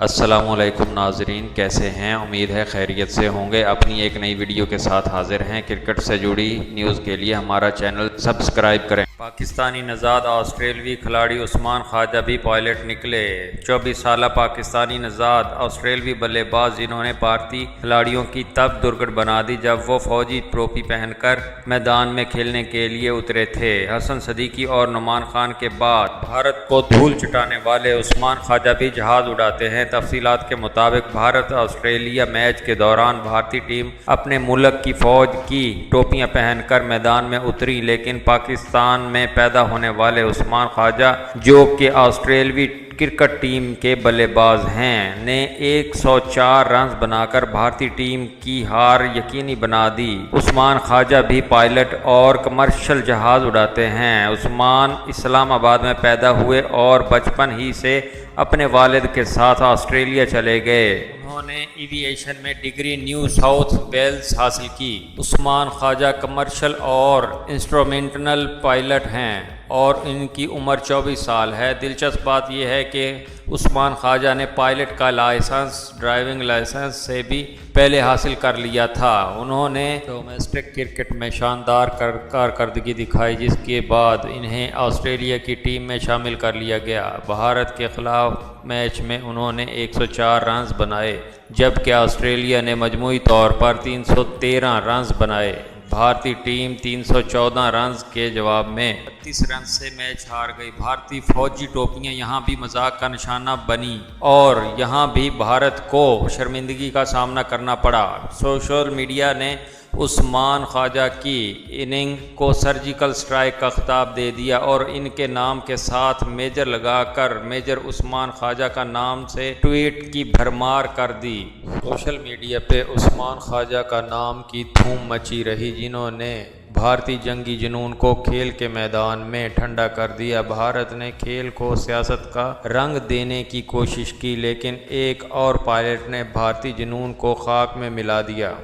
السلام علیکم ناظرین، کیسے ہیں؟ امید ہے خیریت سے ہوں گے۔ اپنی ایک نئی ویڈیو کے ساتھ حاضر ہیں کرکٹ سے جڑی نیوز کے لیے۔ ہمارا چینل سبسکرائب کریں۔ پاکستانی نژاد آسٹریلوی کھلاڑی عثمان خواجہ بھی پائلٹ نکلے۔ چوبیس سالہ پاکستانی نژاد آسٹریلوی بلے باز، جنہوں نے بھارتی کھلاڑیوں کی تب درگٹ بنا دی جب وہ فوجی ٹروپی پہن کر میدان میں کھیلنے کے لیے اترے تھے۔ حسن صدیقی اور نعمان خان کے بعد بھارت کو دھول چٹانے والے عثمان خواجہ بھی جہاز اڑاتے ہیں۔ تفصیلات کے مطابق بھارت آسٹریلیا میچ کے دوران بھارتی ٹیم اپنے ملک کی فوج کی ٹوپیاں پہن کر میدان میں اتری، لیکن پاکستان میں پیدا ہونے والے عثمان خواجہ، جو کہ آسٹریلوی کرکٹ ٹیم کے بلے باز ہیں، نے ایک سو چار رنز بنا کر بھارتی ٹیم کی ہار یقینی بنا دی۔ عثمان خواجہ بھی پائلٹ اور کمرشل جہاز اڑاتے ہیں۔ عثمان اسلام آباد میں پیدا ہوئے اور بچپن ہی سے اپنے والد کے ساتھ آسٹریلیا چلے گئے۔ انہوں نے ایوییشن میں ڈگری نیو ساؤتھ ویلز حاصل کی۔ عثمان خواجہ کمرشل اور انسٹرومنٹنل پائلٹ ہیں اور ان کی عمر چوبیس سال ہے۔ دلچسپ بات یہ ہے کہ عثمان خواجہ نے پائلٹ کا لائسنس، ڈرائیونگ لائسنس سے بھی پہلے حاصل کر لیا تھا۔ انہوں نے ڈومیسٹک کرکٹ میں شاندار کارکردگی دکھائی، جس کے بعد انہیں آسٹریلیا کی ٹیم میں شامل کر لیا گیا۔ بھارت کے خلاف میچ میں انہوں نے ایک سو چار رنز بنائے، جبکہ آسٹریلیا نے مجموعی طور پر تین سو تیرہ رنز بنائے۔ بھارتی ٹیم تین سو چودہ رنز کے جواب میں۔ بتیس رنز سے میچ ہار گئی۔ بھارتی فوجی ٹوپیاں یہاں بھی مذاق کا نشانہ بنی اور یہاں بھی بھارت کو شرمندگی کا سامنا کرنا پڑا۔ سوشل میڈیا نے عثمان خواجہ کی اننگ کو سرجیکل سٹرائک کا خطاب دے دیا اور ان کے نام کے ساتھ میجر لگا کر میجر عثمان خواجہ کا نام سے ٹویٹ کی بھرمار کر دی۔ سوشل میڈیا پہ عثمان خواجہ کا نام کی دھوم مچی رہی، جنہوں نے بھارتی جنگی جنون کو کھیل کے میدان میں ٹھنڈا کر دیا۔ بھارت نے کھیل کو سیاست کا رنگ دینے کی کوشش کی، لیکن ایک اور پائلٹ نے بھارتی جنون کو خاک میں ملا دیا۔